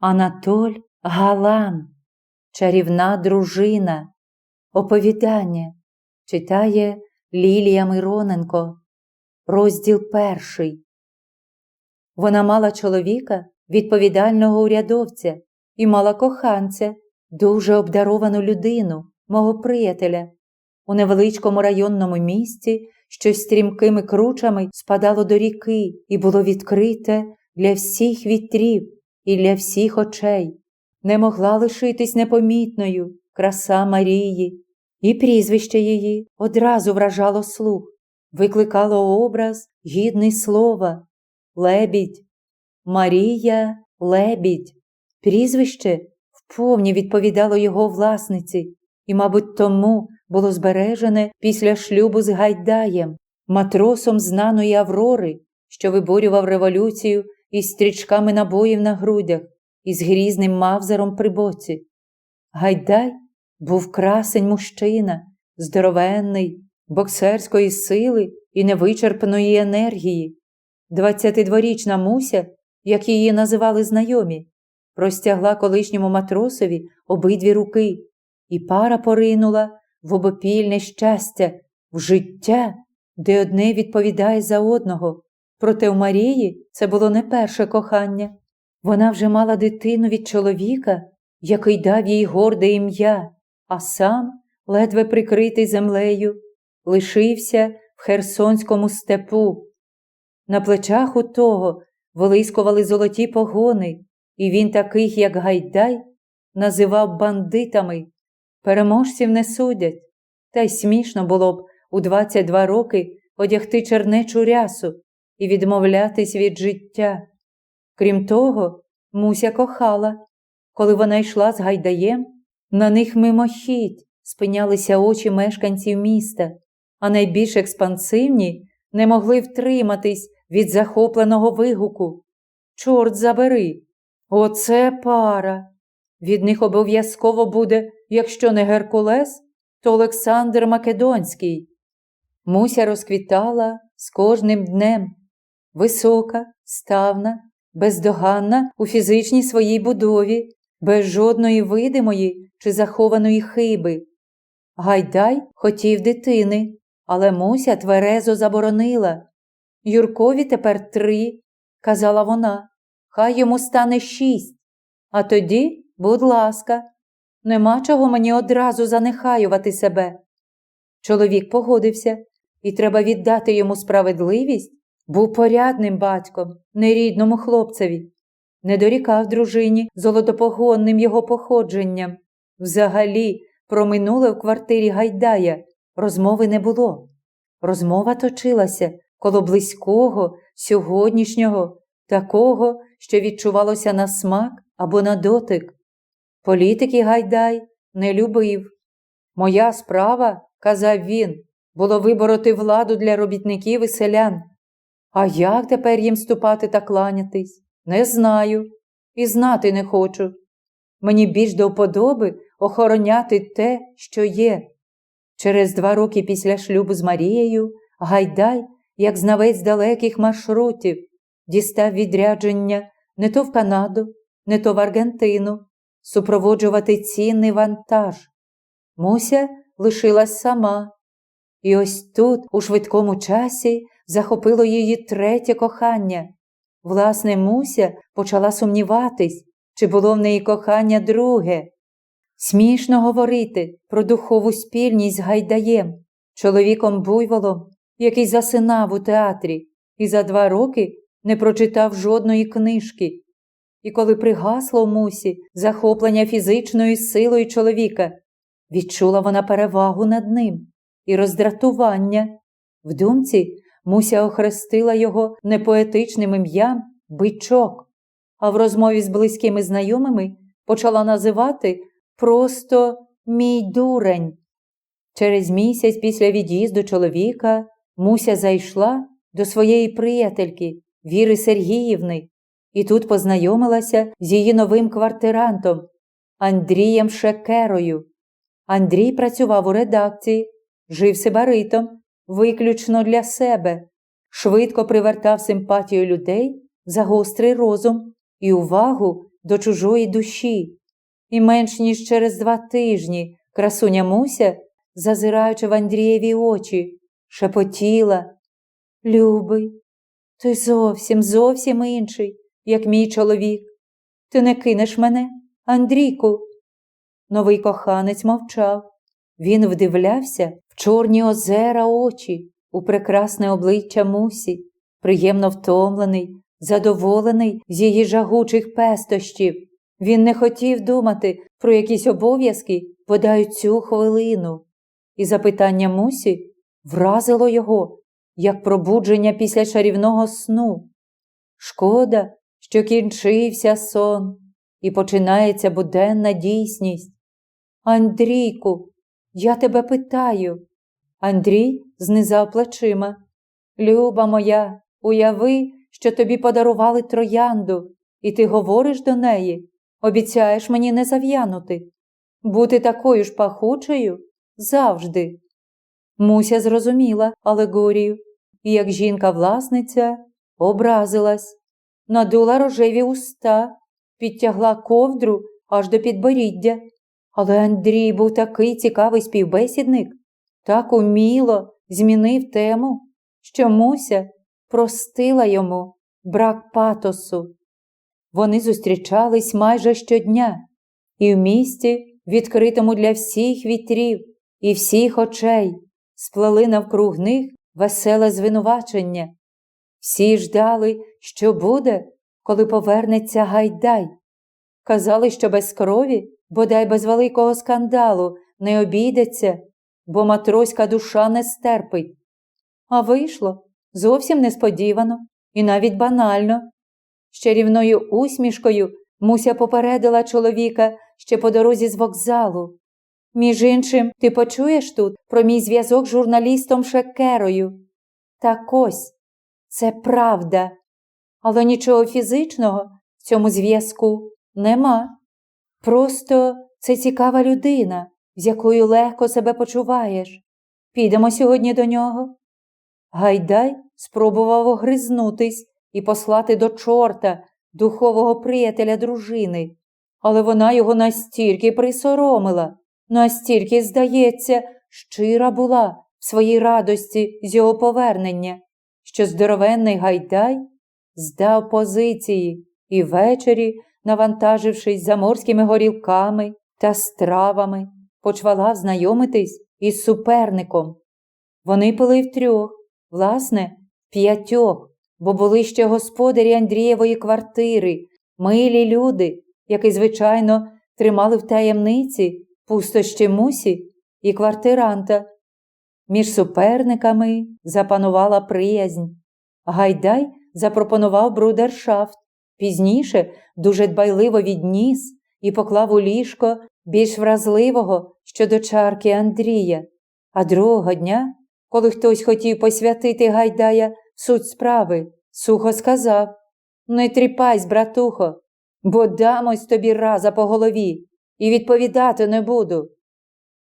Анатоль Галан, Чарівна дружина. Оповідання читає Лілія Мироненко. Розділ перший. Вона мала чоловіка, відповідального урядовця, і мала коханця, дуже обдаровану людину, мого приятеля. У невеличкому районному місті, що стрімкими кручами спадало до ріки і було відкрите для всіх вітрів і для всіх очей. Не могла лишитись непомітною краса Марії, і прізвище її одразу вражало слух, викликало образ гідний слова Лебідь. Марія Лебідь. Прізвище вповні відповідало його власниці, і, мабуть, тому було збережене після шлюбу з Гайдаєм, матросом знаної Аврори, що виборював революцію із стрічками набоїв на грудях і з грізним мавзером при боці. Гайдай був красень мужчина, здоровенний, боксерської сили і невичерпної енергії. Двадцятидворічна Муся, як її називали знайомі, простягла колишньому матросові обидві руки, і пара поринула в обопільне щастя, в життя, де одне відповідає за одного. Проте у Марії це було не перше кохання. Вона вже мала дитину від чоловіка, який дав їй горде ім'я, а сам, ледве прикритий землею, лишився в Херсонському степу. На плечах у того вилискували золоті погони, і він таких, як Гайдай, називав бандитами. Переможців не судять, та й смішно було б у 22 роки одягти чернечу рясу і відмовлятись від життя. Крім того, Муся кохала. Коли вона йшла з гайдаєм, на них мимохідь спинялися очі мешканців міста, а найбільш експансивні не могли втриматись від захопленого вигуку. Чорт забери! Оце пара! Від них обов'язково буде, якщо не Геркулес, то Олександр Македонський. Муся розквітала з кожним днем. Висока, ставна, бездоганна у фізичній своїй будові, без жодної видимої чи захованої хиби. Гайдай хотів дитини, але Муся тверезо заборонила. Юркові тепер три, казала вона, хай йому стане шість. А тоді, будь ласка, нема чого мені одразу занехаювати себе. Чоловік погодився, і треба віддати йому справедливість, був порядним батьком, нерідному хлопцеві, не дорікав дружині золотопогонним його походженням. Взагалі, про минуле в квартирі Гайдая розмови не було. Розмова точилася коло близького, сьогоднішнього, такого, що відчувалося на смак або на дотик. Політики Гайдай не любив. Моя справа, казав він, було вибороти владу для робітників і селян. А як тепер їм ступати та кланятись? Не знаю і знати не хочу. Мені більш до вподоби охороняти те, що є. Через два роки після шлюбу з Марією Гайдай, як знавець далеких маршрутів, дістав відрядження не то в Канаду, не то в Аргентину, супроводжувати цінний вантаж. Муся лишилась сама. І ось тут, у швидкому часі, захопило її третє кохання. Власне, Муся почала сумніватись, чи було в неї кохання друге. Смішно говорити про духову спільність з гайдаєм, чоловіком буйволом, який засинав у театрі і за два роки не прочитав жодної книжки. І коли пригасло мусі захоплення фізичною силою чоловіка, відчула вона перевагу над ним і роздратування. В думці Муся охрестила його непоетичним ім'ям бичок, а в розмові з близькими знайомими почала називати просто мій дурень. Через місяць після від'їзду чоловіка Муся зайшла до своєї приятельки Віри Сергіївни і тут познайомилася з її новим квартирантом Андрієм Шекерою. Андрій працював у редакції, жив сибаритом, виключно для себе, швидко привертав симпатію людей за гострий розум і увагу до чужої душі. І менш ніж через два тижні красуня Муся, зазираючи в Андрієві очі, шепотіла Любий, ти зовсім, зовсім інший, як мій чоловік. Ти не кинеш мене, Андрійку. Новий коханець мовчав. Він вдивлявся чорні озера очі, у прекрасне обличчя Мусі, приємно втомлений, задоволений з її жагучих пестощів. Він не хотів думати про якісь обов'язки бодай цю хвилину. І запитання Мусі вразило його, як пробудження після чарівного сну. Шкода, що кінчився сон і починається буденна дійсність. Андрійку, я тебе питаю. Андрій знизав плечима. Люба моя, уяви, що тобі подарували троянду, і ти говориш до неї, обіцяєш мені не зав'янути, бути такою ж пахучою завжди. Муся зрозуміла алегорію, і як жінка-власниця образилась, надула рожеві уста, підтягла ковдру аж до підборіддя. Але Андрій був такий цікавий співбесідник, так уміло змінив тему, що Муся простила йому брак патосу. Вони зустрічались майже щодня, і в місті, відкритому для всіх вітрів і всіх очей, сплели навкруг них веселе звинувачення. Всі ждали, що буде, коли повернеться Гайдай. Казали, що без крові, бодай без великого скандалу, не обійдеться, бо матроська душа не стерпить. А вийшло зовсім несподівано і навіть банально. З чарівною усмішкою Муся попередила чоловіка ще по дорозі з вокзалу. Між іншим, ти почуєш тут про мій зв'язок з журналістом Шекерою. Так ось, це правда. Але нічого фізичного в цьому зв'язку нема. Просто це цікава людина, з якою легко себе почуваєш. Підемо сьогодні до нього. Гайдай спробував огризнутись і послати до чорта духового приятеля дружини, але вона його настільки присоромила, настільки, здається, щира була в своїй радості з його повернення, що здоровенний Гайдай здав позиції і ввечері, навантажившись заморськими горілками та стравами, почвала знайомитись із суперником. Вони пили втрьох, власне, п'ятьох, бо були ще господарі Андрієвої квартири, милі люди, які, звичайно, тримали в таємниці пустощі мусі і квартиранта. Між суперниками запанувала приязнь. Гайдай запропонував брудершафт, пізніше дуже дбайливо відніс і поклав у ліжко більш вразливого щодо чарки Андрія. А другого дня, коли хтось хотів посвятити Гайдая суть справи, сухо сказав Не тріпайсь, братухо, бо дамось тобі раза по голові і відповідати не буду.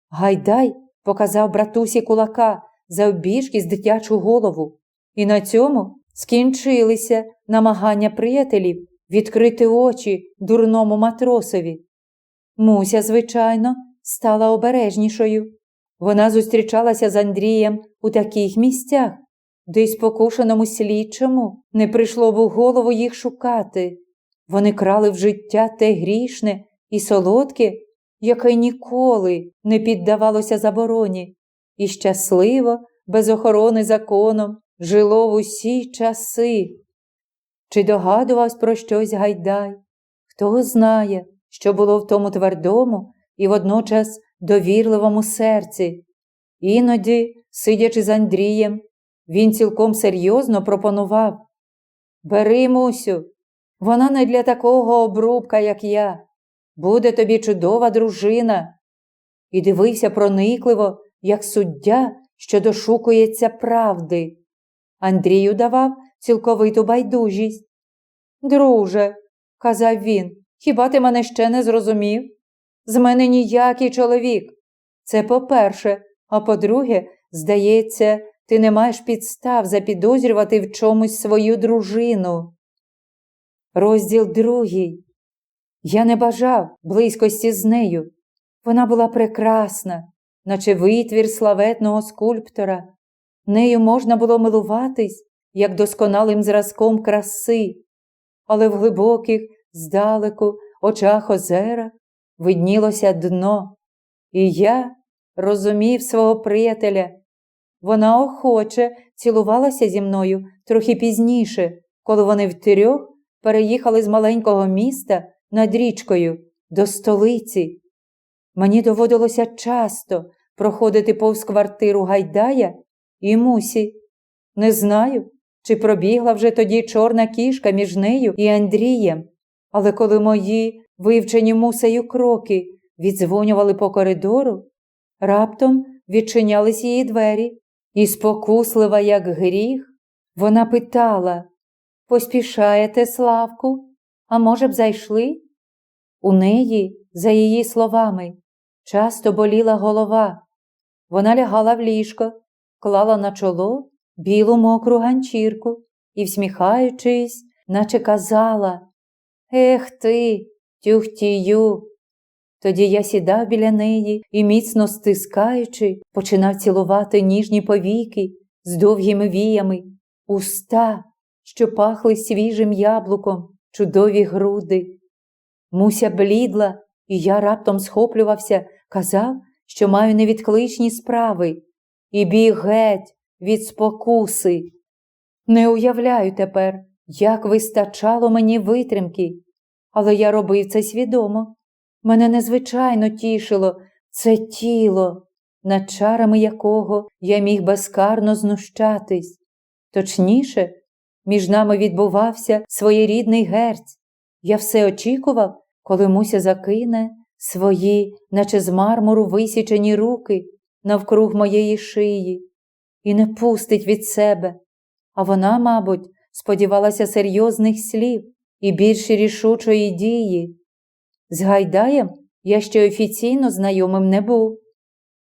Гайдай показав братусі кулака за обіжки з дитячу голову, і на цьому скінчилися намагання приятелів відкрити очі дурному матросові. Муся, звичайно, стала обережнішою. Вона зустрічалася з Андрієм у таких місцях, де й спокушеному слідчому не прийшло б у голову їх шукати. Вони крали в життя те грішне і солодке, яке ніколи не піддавалося забороні, і щасливо, без охорони законом, жило в усі часи. Чи догадувався про щось Гайдай? Хто знає, що було в тому твердому і водночас довірливому серці. Іноді, сидячи з Андрієм, він цілком серйозно пропонував Бери, Мусю, вона не для такого обрубка, як я. Буде тобі чудова дружина. І дивився проникливо, як суддя, що дошукується правди. Андрію давав цілковиту байдужість. Друже, казав він, хіба ти мене ще не зрозумів? З мене ніякий чоловік. Це по-перше, а по-друге, здається, ти не маєш підстав запідозрювати в чомусь свою дружину. Розділ другий. Я не бажав близькості з нею. Вона була прекрасна, наче витвір славетного скульптора. Нею можна було милуватись, як досконалим зразком краси, але в глибоких, здалеку, очах озера виднілося дно, і я розумів свого приятеля. Вона охоче цілувалася зі мною трохи пізніше, коли вони втрьох переїхали з маленького міста над річкою до столиці. Мені доводилося часто проходити повз квартиру Гайдая і Мусі. Не знаю, чи пробігла вже тоді чорна кішка між нею і Андрієм, але коли мої вивчені мусею кроки віддзвонювали по коридору, раптом відчинялись її двері, і спокуслива, як гріх, вона питала Поспішаєте, Славку? А може б, зайшли? У неї, за її словами, часто боліла голова. Вона лягала в ліжко, клала на чоло білу мокру ганчірку і, всміхаючись, наче казала Ех ти, тюхтію. Тоді я сідав біля неї і, міцно стискаючи, починав цілувати ніжні повіки з довгими віями, уста, що пахли свіжим яблуком, чудові груди. Муся блідла, і я раптом схоплювався, казав, що маю невідкличні справи, і біг геть від спокуси. Не уявляю тепер, як вистачало мені витримки, але я робив це свідомо. Мене незвичайно тішило це тіло, над чарами якого я міг безкарно знущатись. Точніше, між нами відбувався своєрідний герць. Я все очікував, коли Муся закине свої, наче з мармуру висічені руки навкруг моєї шиї і не пустить від себе. А вона, мабуть, сподівалася серйозних слів і більш рішучої дії. З Гайдаєм я ще офіційно знайомим не був.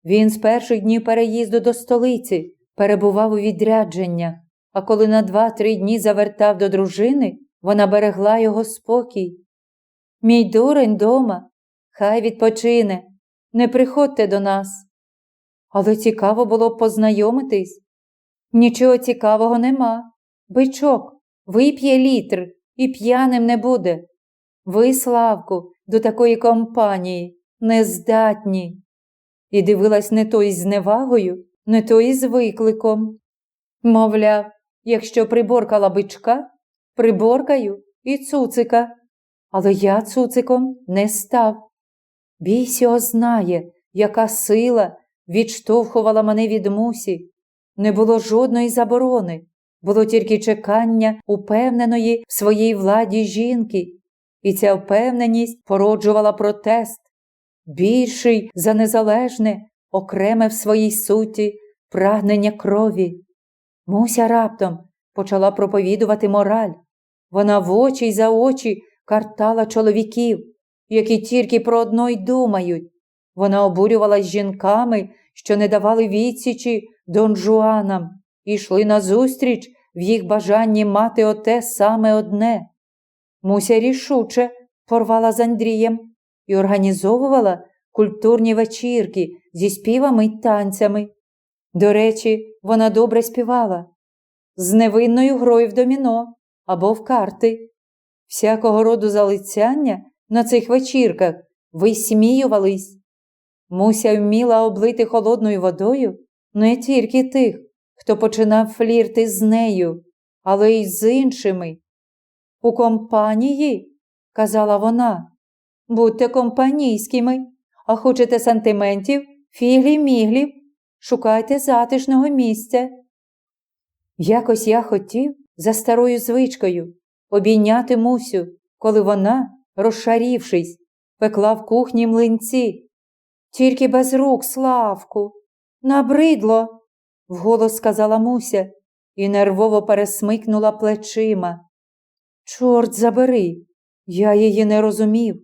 Він з перших днів переїзду до столиці перебував у відрядженнях, а коли на два-три дні завертав до дружини, вона берегла його спокій. Мій дурень дома, хай відпочине, не приходьте до нас. Але цікаво було б познайомитись. Нічого цікавого нема. Бичок вип'є літр і п'яним не буде. Ви, Славку, до такої компанії нездатні. І дивилась не то із зневагою, не то із викликом. Мовляв, якщо приборкала бичка, приборкаю і цуцика. Але я цуциком не став. Бійсього знає, яка сила відштовхувала мене від мусі. Не було жодної заборони, було тільки чекання упевненої в своїй владі жінки, і ця впевненість породжувала протест, більший за незалежне, окреме в своїй суті прагнення крові. Муся раптом почала проповідувати мораль. Вона в очі й за очі картала чоловіків, які тільки про одно й думають. Вона обурювалась жінками, що не давали відсічі донжуанам і йшли назустріч в їх бажанні мати оте саме одне. Муся рішуче порвала з Андрієм і організовувала культурні вечірки зі співами й танцями. До речі, вона добре співала з невинною грою в доміно або в карти. Всякого роду залицяння на цих вечірках висміювались. Муся вміла облити холодною водою не тільки тих, хто починав флірти з нею, але й з іншими. У компанії, казала вона, будьте компанійськими, а хочете сантиментів, фіглі-міглів, шукайте затишного місця. Якось я хотів за старою звичкою обійняти Мусю, коли вона, розшарівшись, пекла в кухні млинці. Тільки без рук, Славку, набридло, вголос сказала Муся і нервово пересмикнула плечима. Чорт забери, я її не розумів.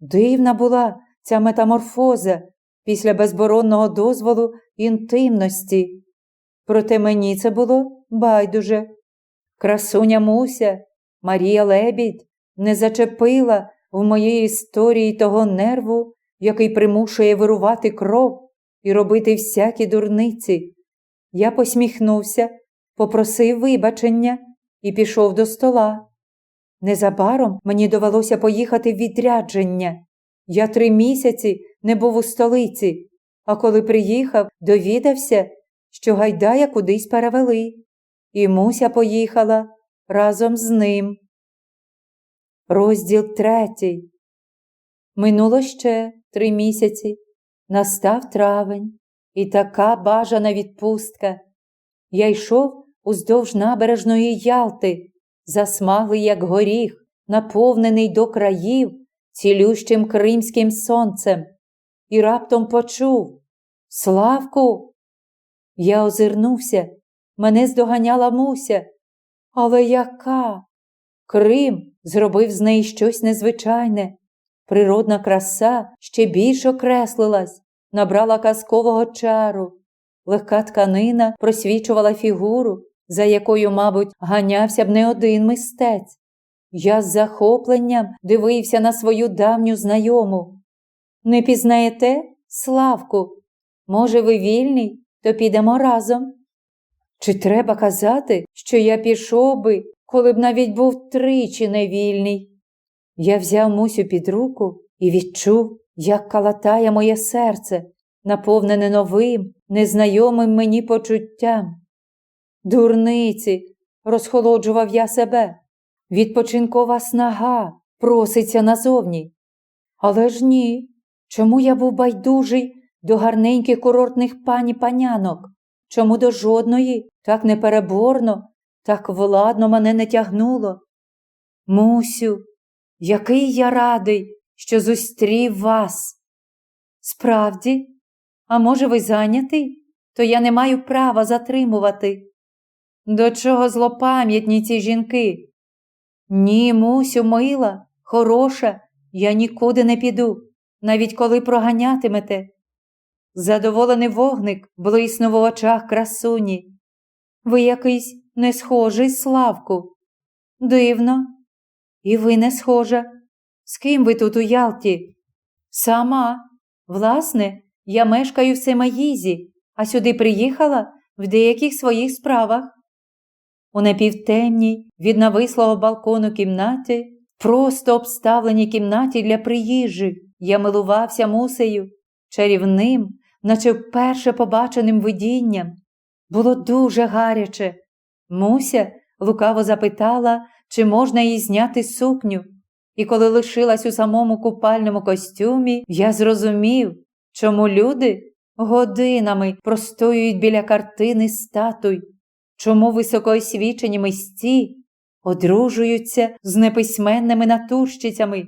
Дивна була ця метаморфоза після безборонного дозволу інтимності. Проте мені це було байдуже. Красуня Муся, Марія Лебідь не зачепила в моїй історії того нерву, який примушує вирувати кров і робити всякі дурниці. Я посміхнувся, попросив вибачення і пішов до стола. Незабаром мені довелося поїхати в відрядження. Я три місяці не був у столиці, а коли приїхав, довідався, що Гайдая кудись перевели, і Муся поїхала разом з ним. Розділ третій. Минуло ще три місяці. Настав травень, і така бажана відпустка. Я йшов уздовж набережної Ялти, засмаглий, як горіх, наповнений до країв цілющим кримським сонцем, і раптом почув Славку. Я озирнувся, мене здоганяла Муся. Але яка? Крим зробив з неї щось незвичайне. Природна краса ще більш окреслилась, набрала казкового чару. Легка тканина просвічувала фігуру, за якою, мабуть, ганявся б не один мистець. Я з захопленням дивився на свою давню знайому. Не пізнаєте, Славку? Може, ви вільний, то підемо разом. Чи треба казати, що я пішов би, коли б навіть був тричі невільний? Я взяв Мусю під руку і відчув, як калатає моє серце, наповнене новим, незнайомим мені почуттям. Дурниці, розхолоджував я себе. Відпочинкова снага проситься назовні. Але ж ні. Чому я був байдужий до гарненьких курортних пані панянок? Чому до жодної так непереборно, так владно мене не тягнуло? Мусю, який я радий, що зустрів вас. Справді, а може, ви зайнятий, то я не маю права затримувати. До чого злопам'ятні ці жінки? Ні, Мусю, мила, хороша, я нікуди не піду, навіть коли проганятимете. Задоволений вогник блиснув у очах красуні. Ви якийсь не схожий, Славку. Дивно. І ви не схожа. З ким ви тут у Ялті? Сама. Власне, я мешкаю в Семаїзі, а сюди приїхала в деяких своїх справах. У напівтемній, від навислого балкону кімнаті, просто обставленій кімнаті для приїжджих, я милувався мусею, чарівним, наче вперше побаченим видінням. Було дуже гаряче. Муся лукаво запитала, чи можна їй зняти сукню. І коли лишилась у самому купальному костюмі, я зрозумів, чому люди годинами простоюють біля картини статуй, чому високоосвічені мисці одружуються з неписьменними натурщицями,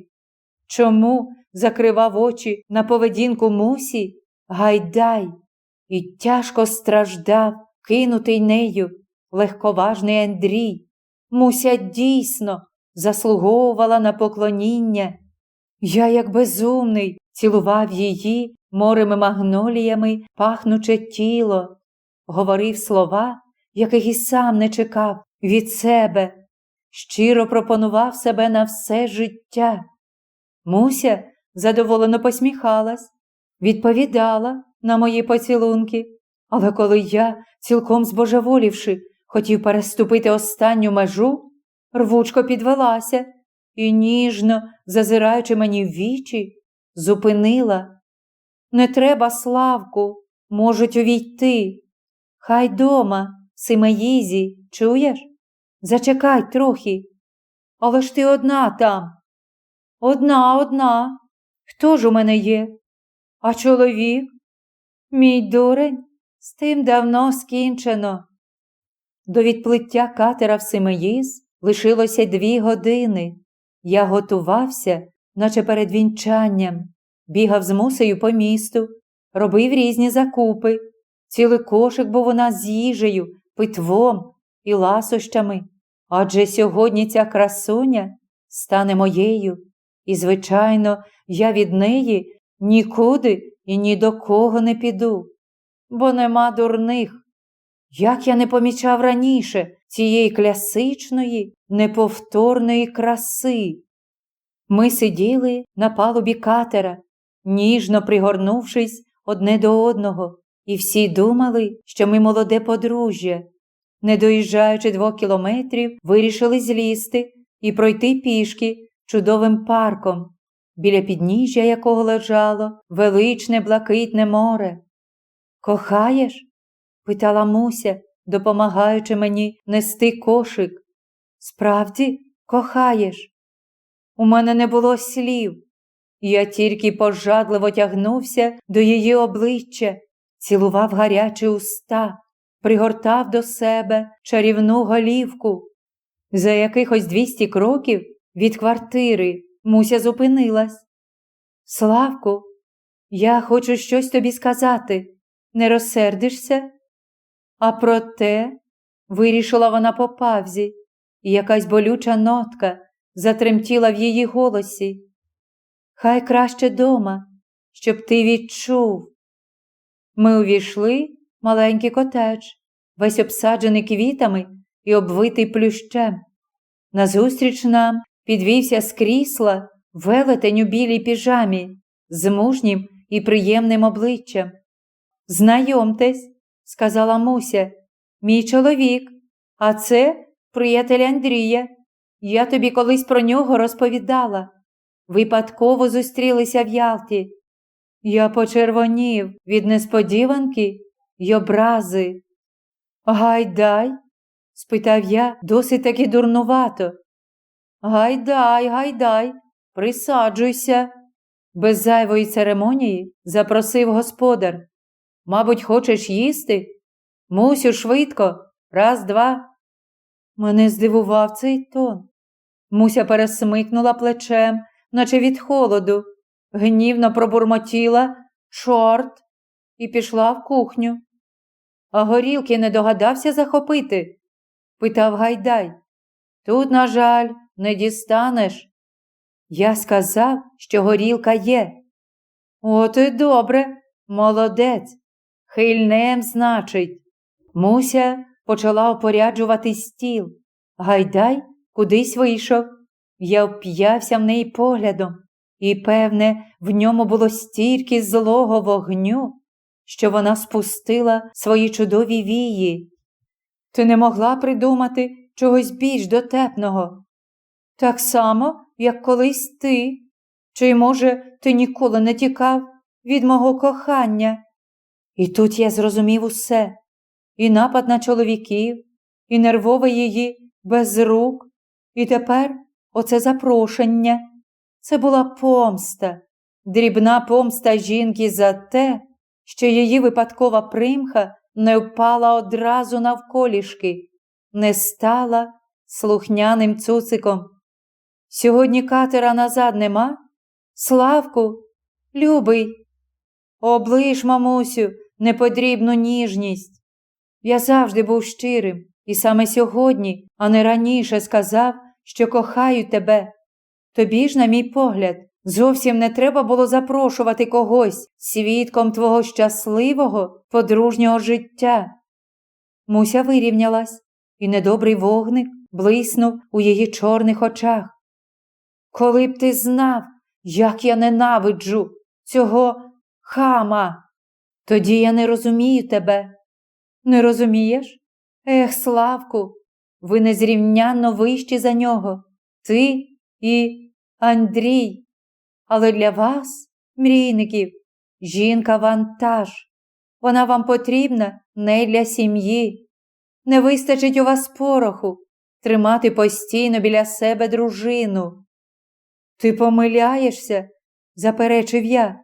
чому закривав очі на поведінку мусі, гайдай і тяжко страждав, кинутий нею легковажний Андрій. Муся дійсно заслуговувала на поклоніння. Я, як безумний, цілував її морими магноліями пахнуче тіло, говорив слова, яких і сам не чекав від себе, щиро пропонував себе на все життя. Муся задоволено посміхалась, відповідала на мої поцілунки, але коли я, цілком збожеволівши, хотів переступити останню межу, рвучко підвелася і, ніжно, зазираючи мені в вічі, зупинила. Не треба, Славку, можуть увійти. Хай дома, Симеїзі, чуєш? Зачекай трохи. Але ж ти одна там. Одна, одна. Хто ж у мене є? А чоловік? Мій дурень, з тим давно скінчено. До відплиття катера в Симеїз лишилося дві години. Я готувався, наче перед вінчанням, бігав з мусею по місту, робив різні закупи. Цілий кошик був у нас з їжею, питвом і ласощами. Адже сьогодні ця красуня стане моєю, і, звичайно, я від неї нікуди і ні до кого не піду, бо нема дурних. Як я не помічав раніше цієї класичної, неповторної краси. Ми сиділи на палубі катера, ніжно пригорнувшись одне до одного, і всі думали, що ми молоде подружжя. Не доїжджаючи двох кілометрів, вирішили злізти і пройти пішки чудовим парком, біля підніжжя якого лежало величне блакитне море. Кохаєш? питала Муся, допомагаючи мені нести кошик. Справді, кохаєш? У мене не було слів. Я тільки пожадливо тягнувся до її обличчя, цілував гарячі уста, пригортав до себе чарівну голівку. За якихось двісті кроків від квартири Муся зупинилась. Славку, я хочу щось тобі сказати. Не розсердишся? А проте, вирішила вона по павзі, і якась болюча нотка затремтіла в її голосі. Хай краще дома, щоб ти відчув. Ми увійшли маленький котедж, весь обсаджений квітами і обвитий плющем. Назустріч нам підвівся з крісла велетень у білій піжамі з мужнім і приємним обличчям. Знайомтесь, сказала Муся, мій чоловік, а це приятель Андрія. Я тобі колись про нього розповідала. Випадково зустрілися в Ялті. Я почервонів від несподіванки й образи. Гайдай? спитав я досить таки дурнувато. Гайдай, гайдай, присаджуйся. Без зайвої церемонії запросив господар. Мабуть, хочеш їсти? Мусю, швидко, раз, два. Мене здивував цей тон. Муся пересмикнула плечем, наче від холоду, гнівно пробурмотіла чорт і пішла в кухню. А горілки не догадався захопити? питав Гайдай. Тут, на жаль, не дістанеш. Я сказав, що горілка є. От і добре, молодець. Хильнем, значить. Муся почала опоряджувати стіл. Гайдай кудись вийшов. Я вп'явся в неї поглядом, і, певне, в ньому було стільки злого вогню, що вона спустила свої чудові вії. Ти не могла придумати чогось більш дотепного. Так само, як колись ти. Чи, може, ти ніколи не тікав від мого кохання? І тут я зрозумів усе і напад на чоловіків, і нервове її без рук, і тепер оце запрошення. Це була помста, дрібна помста жінки за те, що її випадкова примха не впала одразу навколішки, не стала слухняним цуциком. Сьогодні катера назад нема? Славку, любий, облиш, мамусю, неподрібну ніжність. Я завжди був щирим і саме сьогодні, а не раніше сказав, що кохаю тебе. Тобі ж, на мій погляд, зовсім не треба було запрошувати когось свідком твого щасливого подружнього життя. Муся вирівнялась, і недобрий вогник блиснув у її чорних очах. Коли б ти знав, як я ненавиджу цього хама, тоді я не розумію тебе. Не розумієш? Ех, Славку, ви незрівнянно вищі за нього, ти і Андрій. Але для вас, мрійників, жінка вантаж. Вона вам потрібна не для сім'ї. Не вистачить у вас пороху тримати постійно біля себе дружину. Ти помиляєшся, заперечив я.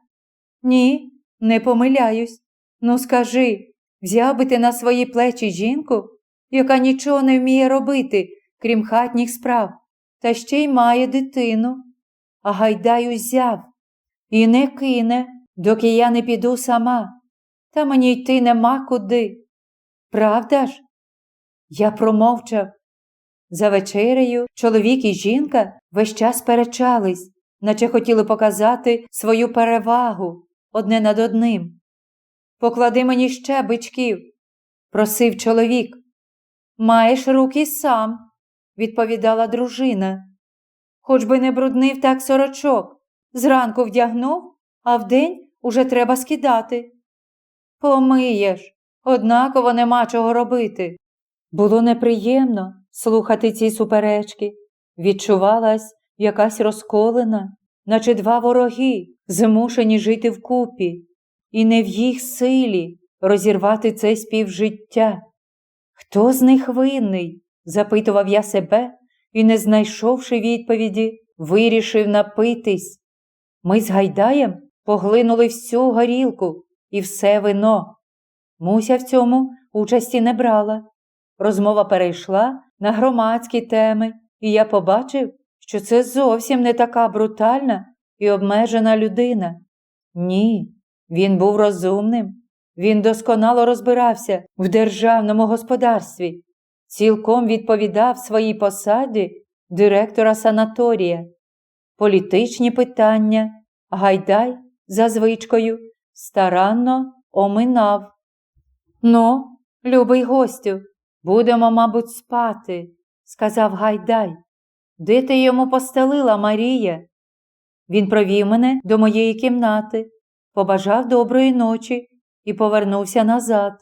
Ні, не помиляюсь. Ну, скажи, взяв би ти на свої плечі жінку, яка нічого не вміє робити, крім хатніх справ, та ще й має дитину. А гайдай узяв і не кине, доки я не піду сама, та мені йти нема куди. Правда ж? Я промовчав. За вечерею чоловік і жінка весь час перечались, наче хотіли показати свою перевагу одне над одним. Поклади мені ще бичків, просив чоловік. Маєш руки сам, відповідала дружина. хоч би не бруднив так сорочок. Зранку вдягнув, а вдень уже треба скидати. Помиєш, однаково нема чого робити. Було неприємно слухати ці суперечки. Відчувалась якась розколена, наче два вороги, змушені жити вкупі, і не в їх силі розірвати це співжиття. Хто з них винний? запитував я себе і, не знайшовши відповіді, вирішив напитись. Ми з Гайдаєм поглинули всю горілку і все вино. Муся в цьому участі не брала. Розмова перейшла на громадські теми, і я побачив, що це зовсім не така брутальна і обмежена людина. Ні, він був розумним, він досконало розбирався в державному господарстві, цілком відповідав своїй посаді директора санаторія. Політичні питання Гайдай за звичкою старанно оминав. Ну, любий гостю, будемо, мабуть, спати, сказав Гайдай. Де ти йому постелила, Марія? Він провів мене до моєї кімнати, побажав доброї ночі і повернувся назад.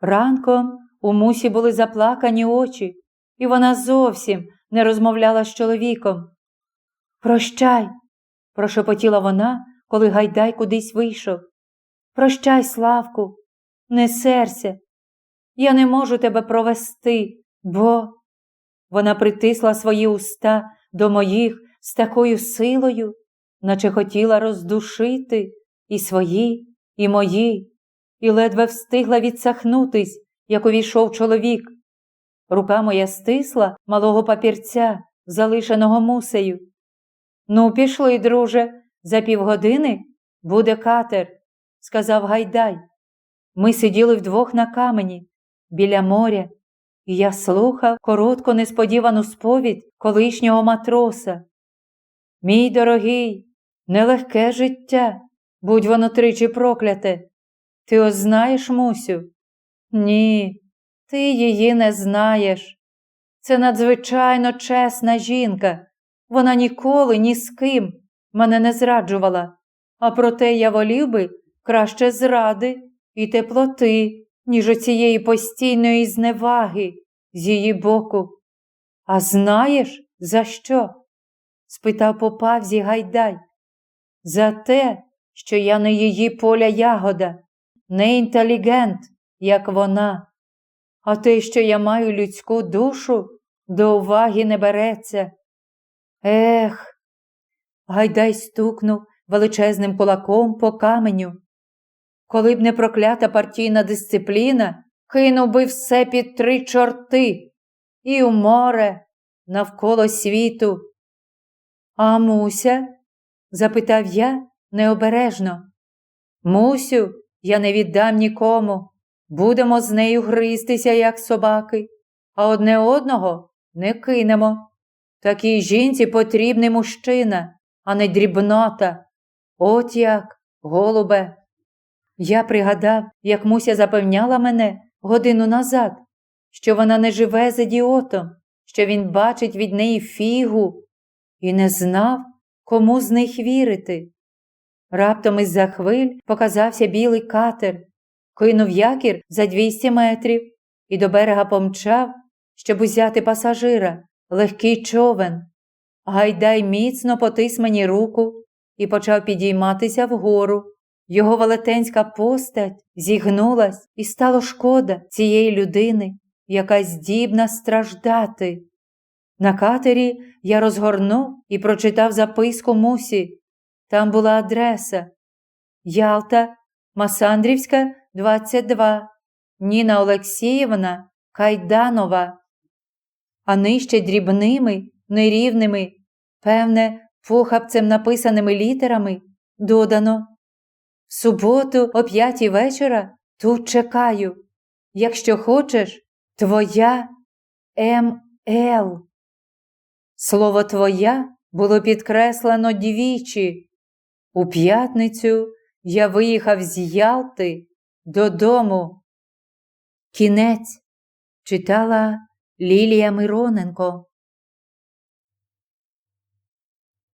Ранком у мусі були заплакані очі, і вона зовсім не розмовляла з чоловіком. Прощай, прошепотіла вона, коли Гайдай кудись вийшов. Прощай, Славку, не серся. Я не можу тебе провести, бо вона притисла свої уста до моїх з такою силою, наче хотіла роздушити і свої, і мої, і ледве встигла відсахнутись, як увійшов чоловік. Рука моя стисла малого папірця, залишеного мусею. Ну, пішли, друже, за півгодини буде катер, сказав Гайдай. Ми сиділи вдвох на камені біля моря, і я слухав коротку несподівану сповідь колишнього матроса. Мій дорогий, нелегке життя, будь воно тричі прокляте. Ти ознаєш Мусю? Ні, ти її не знаєш. Це надзвичайно чесна жінка. Вона ніколи ні з ким мене не зраджувала, а проте я волів би краще зради і теплоти, ніж оцієї постійної зневаги з її боку. А знаєш, за що? спитав по павзі Гайдай. За те, що я не її поля ягода, не інтелігент, як вона, а те, що я маю людську душу, до уваги не береться. Ех, Гайдай стукнув величезним кулаком по каменю. Коли б не проклята партійна дисципліна, кинув би все під три чорти і у море навколо світу. А Муся? запитав я необережно. Мусю, я не віддам нікому. Будемо з нею гристися, як собаки, а одне одного не кинемо. Такій жінці потрібний мужчина, а не дрібнота. От як, голубе. Я пригадав, як Муся запевняла мене годину назад, що вона не живе з ідіотом, що він бачить від неї фігу, і не знав, кому з них вірити. Раптом із за хвиль показався білий катер, кинув якір за 200 метрів і до берега помчав, щоб узяти пасажира, легкий човен. Гайдай міцно потис мені руку і почав підійматися вгору. Його велетенська постать зігнулась і стало шкода цієї людини, яка здібна страждати. На катері я розгорнув і прочитав записку Мусі. Там була адреса Ялта, Масандрівська, 22, Ніна Олексіївна Кайданова. А нижче дрібними, нерівними, певне, похапцем написаними літерами додано. В суботу о п'ятій вечора тут чекаю. Якщо хочеш, твоя М.Л. Слово твоя було підкреслено двічі. У п'ятницю я виїхав з Ялти додому. Кінець читала Лілія Мироненко.